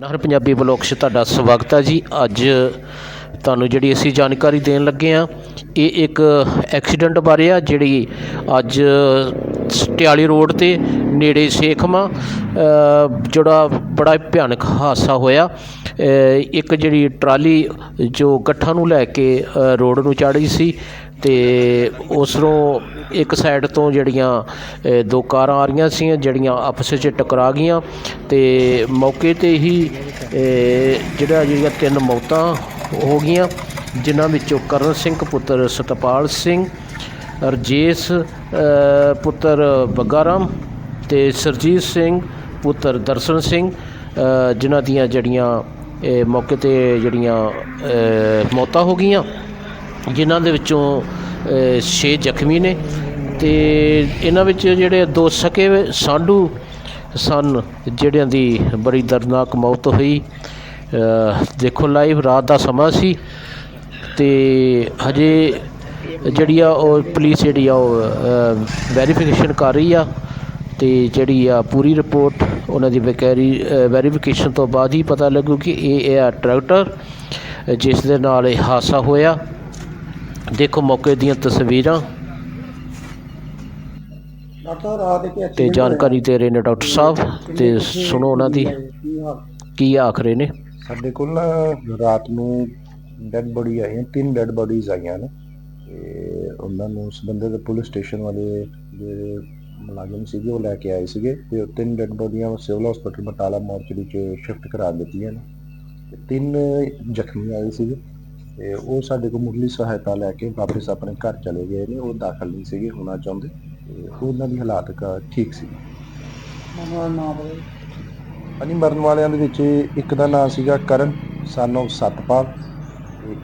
ਨਹਿਰ ਪੰਜਾਬੀ ਬਲੌਗ 'ਚ ਤੁਹਾਡਾ ਸਵਾਗਤ ਹੈ ਜੀ। ਅੱਜ ਤੁਹਾਨੂੰ ਜਿਹੜੀ ਅਸੀਂ ਜਾਣਕਾਰੀ ਦੇਣ ਲੱਗੇ ਆ ਇਹ ਇੱਕ ਐਕਸੀਡੈਂਟ ਬਾਰੇ ਆ, ਜਿਹੜੀ ਅੱਜ ਟਿਆਲੀ ਰੋਡ ਤੇ ਨੇੜੇ ਸੇਖਵਾਂ ਜਿਹੜਾ ਬੜਾ ਭਿਆਨਕ ਹਾਦਸਾ ਹੋਇਆ। ਇੱਕ ਜਿਹੜੀ ਟਰਾਲੀ ਜੋ ਗੱਠਾਂ ਨੂੰ ਲੈ ਕੇ ਰੋਡ ਨੂੰ ਚੜ੍ਹੀ ਸੀ ਅਤੇ ਉਸਨੂੰ ਇੱਕ ਸਾਈਡ ਤੋਂ ਜਿਹੜੀਆਂ ਦੋ ਕਾਰਾਂ ਆ ਰਹੀਆਂ ਸੀ, ਜਿਹੜੀਆਂ ਆਪਸ ਵਿੱਚ ਟਕਰਾ ਗਈਆਂ ਅਤੇ ਮੌਕੇ ਤੇ ਹੀ ਜਿਹੜਾ ਜਿਹੜੀਆਂ ਤਿੰਨ ਮੌਤਾਂ ਹੋ ਗਈਆਂ, ਜਿਨ੍ਹਾਂ ਵਿੱਚੋਂ ਕਰਨ ਸਿੰਘ, ਪੁੱਤਰ ਸਤਪਾਲ ਸਿੰਘ ਰਜੇਸ਼ ਪੁੱਤਰ ਬੱਗਾ ਰਾਮ ਅਤੇ ਸਰਜੀਤ ਸਿੰਘ, ਪੁੱਤਰ ਦਰਸ਼ਨ ਸਿੰਘ ਜਿਨ੍ਹਾਂ ਦੀਆਂ ਜਿਹੜੀਆਂ, ਇਹ ਮੌਕੇ ਤੇ ਜਿਹੜੀਆਂ ਮੌਤਾਂ ਹੋ ਗਈਆਂ, ਜਿਨ੍ਹਾਂ ਦੇ ਵਿੱਚੋਂ 6 ਜ਼ਖਮੀ ਨੇ ਤੇ ਇਹਨਾਂ ਵਿੱਚ ਜਿਹੜੇ ਦੋ ਸਕੇ ਸਾਂਢੂ ਸਨ, ਜਿਹੜਿਆਂ ਦੀ ਬੜੀ ਦਰਦਨਾਕ ਮੌਤ ਹੋਈ। ਦੇਖੋ ਲਾਈਵ ਰਾਤ ਦਾ ਸਮਾਂ ਸੀ ਤੇ ਹਜੇ ਜਿਹੜੀ ਆ ਉਹ ਪੁਲਿਸ ਜਿਹੜੀ ਆ ਉਹ ਵੈਰੀਫਿਕੇਸ਼ਨ ਕਰ ਰਹੀ ਆ ਤੇ ਜਿਹੜੀ ਆ ਪੂਰੀ ਰਿਪੋਰਟ ਉਹਨਾਂ ਦੀ ਵੈਕੈਰੀ ਵੈਰੀਫਿਕੇਸ਼ਨ ਤੋਂ ਬਾਅਦ ਹੀ ਪਤਾ ਲੱਗੂ ਕਿ ਇਹ ਇਹ ਆ ਟਰੈਕਟਰ ਜਿਸ ਦੇ ਨਾਲ ਇਹ ਹਾਦਸਾ ਹੋਇਆ। ਦੇਖੋ ਮੌਕੇ ਦੀਆਂ ਤਸਵੀਰਾਂ। ਤੇ ਜਾਣਕਾਰੀ ਦੇ ਰਹੇ ਨੇ ਡਾਕਟਰ ਸਾਹਿਬ ਤੇ ਸੁਣੋ ਉਹਨਾਂ ਦੀ। ਕੀ ਆਖ ਰਹੇ ਨੇ? ਸਾਡੇ ਕੋਲ ਨਾ ਰਾਤ ਨੂੰ ਡੈੱਡ ਬੋਡੀ ਆਈਆਂ ਤਿੰਨ ਡੈੱਡ ਬੋਡੀਜ਼ ਆਈਆਂ ਨੇ। ਉਹਨਾਂ ਨੂੰ ਸੰਬੰਧਿਤ ਪੁਲਿਸ ਸਟੇਸ਼ਨ ਵਾਲੇ ਜਿਹੜੇ ਮੁਲਾਜ਼ਮ ਸੀਗੇ ਉਹ ਲੈ ਕੇ ਆਏ ਸੀਗੇ ਤੇ ਉਹ ਤਿੰਨ ਡੈੱਡ ਬੋਡੀਆਂ ਸਿਵਲ ਹਸਪੀਟਲ ਬਟਾਲਾ ਮੋਰਚਰੀ 'ਚ ਸ਼ਿਫਟ ਕਰਾ ਦਿੱਤੀਆਂ ਨੇ। ਤੇ ਤਿੰਨ ਜ਼ਖਮੀ ਆਏ ਸੀਗੇ ਤੇ ਉਹ ਸਾਡੇ ਕੋਲ ਮੁੱਢਲੀ ਸਹਾਇਤਾ ਲੈ ਕੇ ਵਾਪਸ ਆਪਣੇ ਘਰ ਚਲੇ ਗਏ ਨੇ ਉਹ ਦਾਖਲ ਨਹੀਂ ਸੀਗੇ ਹੋਣਾ ਚਾਹੁੰਦੇ ਤੇ ਉਹਨਾਂ ਦੀ ਹਾਲਾਤ ਕ- ਠੀਕ ਸੀ। ਮਰਨ ਵਾਲਿਆਂ ਦੇ ਵਿੱਚ ਇੱਕ ਦਾ ਨਾਮ ਸੀਗਾ ਕਰਨ son of ਸਤਪਾਲ।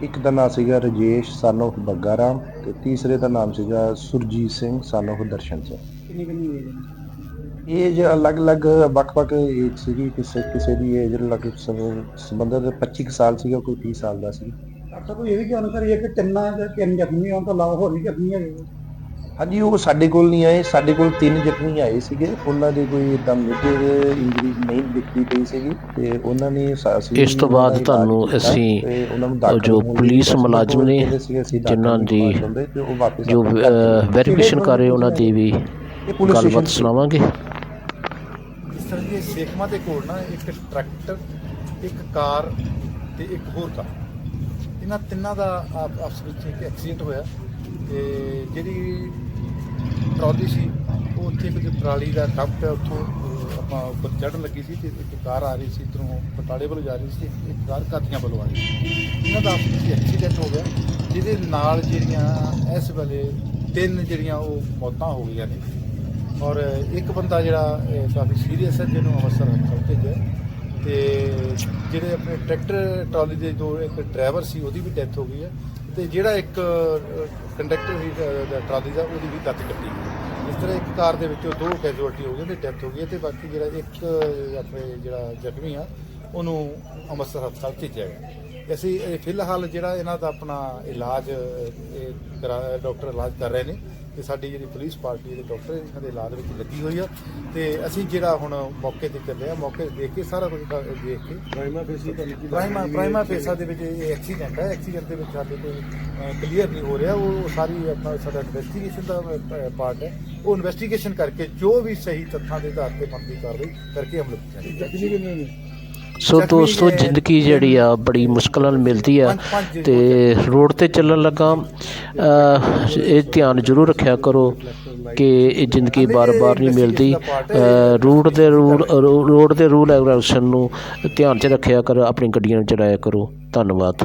ਇੱਕ ਦਾ ਨਾਮ ਸੀਗਾ ਰਜੇਸ਼ of ਬੱਗਾਰਾਮ ਤੇ ਤੀਸਰੇ ਦਾ ਨਾਮ ਸੀਗਾ ਸੁਰਜੀਤ ਸਿੰਘ of ਦਰਸ਼ਨ ਸਿੰਘ। ਕਿੰਨੀ ਕਿੰਨੀ ਏਜ ਅਲੱਗ-ਅਲੱਗ ਵੱਖ-ਵੱਖ ਏਜ ਸੀਗੀ ਕਿਸੇ ਕਿਸੇ ਦੀ ਏਜ ਲੱਗ ਸੰਬੰਧਿਤ 25 ਕੁ ਸਾਲ ਸੀਗਾ ਕੋਈ 30 ਸਾਲ ਦਾ ਸੀ। ਡਾਕਟਰ ਕੋਈ ਇਹ ਵੀ ਜਾਣਕਾਰੀ ਹੈ ਕਿ ਤਿੰਨਾਂ ਜਾਂ ਤਿੰਨ ਜ਼ਖਮੀ ਹੋਣ ਤੋਂ ਇਲਾਵਾ ਹੋਰ ਵੀ ਜ਼ਖਮੀ ਹੈਗੇ? ਹਾਂਜੀ ਉਹ ਸਾਡੇ ਕੋਲ ਨਹੀਂ ਆਏ। ਸਾਡੇ ਕੋਲ ਤਿੰਨ ਜ਼ਖਮੀ ਆਏ ਸੀਗੇ। ਉਹਨਾਂ ਦੇ ਕੋਈ ਇਦਾਂ ਮੇਜਰ ਇੰਜਰੀ ਨਹੀਂ ਦਿਖਦੀ ਪਈ ਸੀਗੀ ਤੇ ਉਹਨਾਂ ਨੇ ਇਸ ਤੋਂ ਬਾਅਦ ਤੁਹਾਨੂੰ ਅਸੀਂ ਜੋ ਪੁਲਿਸ ਮੁਲਾਜ਼ਮ ਨੇ, ਜਿਨ੍ਹਾਂ ਨਹੀਂ ਦੀ ਜੋ। ਵੈਰੀਫਿਕੇਸ਼ਨ ਕਰ ਰਹੇ ਉਹਨਾਂ ਦੀ ਵੀ ਗੱਲਬਾਤ ਸੁਣਾਵਾਂਗੇ। ਇਸ ਤਰ੍ਹਾਂ ਦੀ ਸੇਖਮਾ ਦੇ ਕੋਲ ਨਾ ਇੱਕ ਟਰੈਕਟਰ ਇੱਕ ਕਾਰ ਤੇ ਇੱਕ ਹੋਰ ਕਾਰ। ਇਹਨਾਂ ਤਿੰਨਾਂ ਦਾ ਆਪ- ਆਪਸ ਵਿੱਚ ਇੱਕ ਐਕਸੀਡੈਂਟ ਹੋਇਆ ਤੇ ਜਿਹੜੀ ਟਰਾਲੀ ਸੀ, ਉਹ ਉੱਥੇ ਕੁਝ ਪਰਾਲੀ ਦਾ ਟੱਪ ਹੈ ਉੱਥੋਂ ਆਪਾਂ ਉੱਪਰ ਚੜ੍ਹਨ ਲੱਗੀ ਸੀ ਤੇ ਇੱਕ ਕਾਰ ਆ ਰਹੀ ਸੀ, ਇੱਧਰੋਂ ਬਟਾਲੇ ਵੱਲੋਂ ਜਾ ਰਹੀ ਸੀ, ਇੱਕ ਕਾਰ ਕਾਦੀਆਂ ਵੱਲੋਂ ਆ ਰਹੀ ਸੀ। ਇਹਨਾਂ ਦਾ ਆਪਸ ਵਿੱਚ ਐਕਸੀਡੈਂਟ ਹੋ ਗਿਆ, ਜਿਹਦੇ ਨਾਲ ਜਿਹੜੀਆਂ ਇਸ ਵੇਲੇ ਤਿੰਨ ਜਿਹੜੀਆਂ ਉਹ ਮੌਤਾਂ ਹੋ ਗਈਆਂ ਨੇ। ਔਰ ਇੱਕ ਬੰਦਾ ਜਿਹੜਾ ਕਾਫੀ ਸੀਰੀਅਸ ਹੈ, ਜਿਹਨੂੰ ਅੰਮ੍ਰਿਤਸਰ ਹਸਪਤਾਲ ਭੇਜਿਆ। ਤੇ ਜਿਹੜੇ ਆਪਣੇ ਟਰੈਕਟਰ ਟਰਾਲੀ ਦੇ ਦੋ ਇੱਕ ਡਰਾਈਵਰ ਸੀ ਉਹਦੀ ਵੀ ਡੈਥ ਹੋ ਗਈ ਹੈ ਤੇ ਜਿਹੜਾ ਇੱਕ ਕੰਡਕਟਰ ਸੀ ਅ, ਟਰਾਲੀ ਦਾ ਉਹਦੀ ਵੀ ਦੱਤ ਕੱਟੀ ਗਈ ਇਸ ਤਰ੍ਹਾਂ ਇੱਕ ਕਾਰ ਦੇ ਵਿੱਚੋਂ ਦੋ ਕੈਜੂਅਲਟੀ ਹੋ ਗਈ ਤੇ ਡੈਥ ਹੋ ਗਈ ਹੈ ਤੇ ਬਾਕੀ ਜਿਹੜਾ ਇੱਕ ਆਪਣੇ ਜਿਹੜਾ ਜ਼ਖਮੀ ਆ ਉਹਨੂੰ ਅੰਮ੍ਰਿਤਸਰ ਹਸਪਤਾਲ ਭੇਜਿਆ ਗਿਆ। ਅਸੀਂ ਇਹ ਫਿਲਹਾਲ ਜਿਹੜਾ ਇਹਨਾਂ ਦਾ ਆਪਣਾ ਇਲਾਜ ਇਹ ਕਰਾ- ਡਾਕਟਰ ਇਲਾਜ ਕਰ ਰਹੇ ਨੇ ਤੇ ਸਾਡੀ ਜਿਹੜੀ ਪੁਲਿਸ ਪਾਰਟੀ ਦੇ ਡਾਕਟਰ ਇਹਨਾਂ ਦੇ ਇਲਾਜ ਵਿੱਚ ਲੱਗੀ ਹੋਈ ਆ। ਤੇ ਅਸੀਂ ਜਿਹੜਾ ਹੁਣ ਮੌਕੇ ਤੇ ਚੱਲੇ ਆ ਮੌਕੇ ਤੇ ਦੇਖ ਕੇ ਸਾਰਾ ਕੁਝ ਦੇਖ ਕੇ। Prima facie prima prima facie ਦੇ ਵਿੱਚ ਇਹ ਐਕਸੀਡੈਂਟ ਹੈ ਐਕਸੀਡੈਂਟ ਦੇ ਵਿੱਚ ਸਾਡੇ ਕੋਈ ਕਲੀਅਰ ਨਹੀਂ ਹੋ ਰਿਹਾ। ਉਹ ਸਾਰੀ ਆਪਣਾ ਸਾਡਾ ਇਨਵੈਸਟੀਗੇਸ਼ਨ ਦਾ ਪਾਰਟ ਹੈ। ਉਹ ਇਨਵੈਸਟੀਗੇਸ਼ਨ ਕਰਕੇ ਜੋ ਵੀ ਸਹੀ ਤੱਥਾਂ ਦੇ ਆਧਾਰ ਤੇ ਬਣਦੀ ਕਾਰਵਾਈ ਕਰਕੇ ਅਮਲ ਕੀਤੀ ਜਾਏਗੀ ਸੋ ਦੋਸਤੋ ਜ਼ਿੰਦਗੀ ਜਿਹੜੀ ਆ ਬੜੀ ਮੁਸ਼ਕਲ ਨਾਲ ਮਿਲਦੀ ਆ ਤੇ ਰੋਡ ਤੇ ਚੱਲਣ ਲੱਗਾ। ਇਹ ਧਿਆਨ ਜ਼ਰੂਰ ਰੱਖਿਆ ਕਰੋ ਕਿ ਇਹ ਜ਼ਿੰਦਗੀ ਬਾਰ-ਬਾਰ ਨਹੀਂ ਮਿਲਦੀ। ਰੂਟ ਦੇ ਰੂਲ ਰੋਡ ਦੇ ਰੂਲ ਐਗਰੈਸ਼ਨ ਨੂੰ ਧਿਆਨ 'ਚ ਰੱਖਿਆ ਕਰੋ, ਆਪਣੀ ਗੱਡੀਆਂ ਨੂੰ ਚਲਾਇਆ ਕਰੋ। ਧੰਨਵਾਦ।